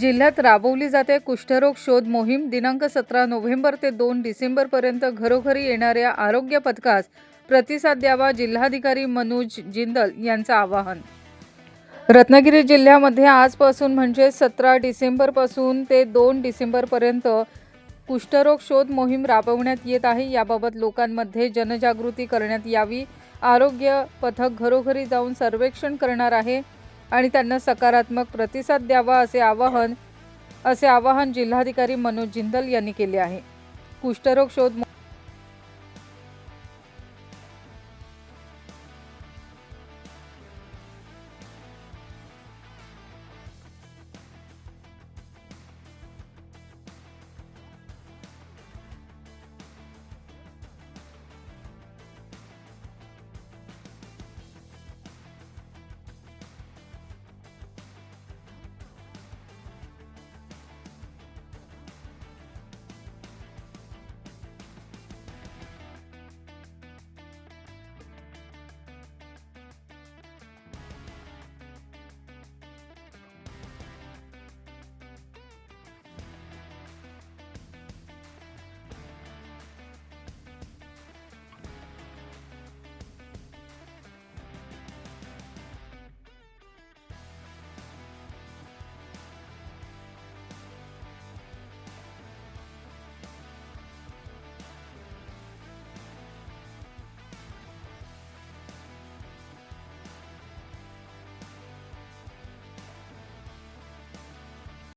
जिल्ह्यात राबवली जाते कुष्ठरोग शोध मोहीम. दिनांक सतरा नोव्हेंबर ते दोन डिसेंबरपर्यंत घरोघरी येणाऱ्या आरोग्य पथकास प्रतिसाद द्यावा जिल्हाधिकारी मनोज जिंदल यांचं आवाहन. रत्नागिरी जिल्ह्यामध्ये आजपासून म्हणजे सतरा डिसेंबरपासून ते दोन डिसेंबरपर्यंत कुष्ठरोग शोध मोहीम राबवण्यात येत आहे. याबाबत लोकांमध्ये जनजागृती करण्यात यावी. आरोग्य पथक घरोघरी जाऊन सर्वेक्षण करणार आहे. आणि त्यांना सकारात्मक प्रतिसाद द्यावा असे आवाहन असे आवाहन जिल्हाधिकारी मनोज जिंदल यांनी केले आहे. कुष्ठरोग शोध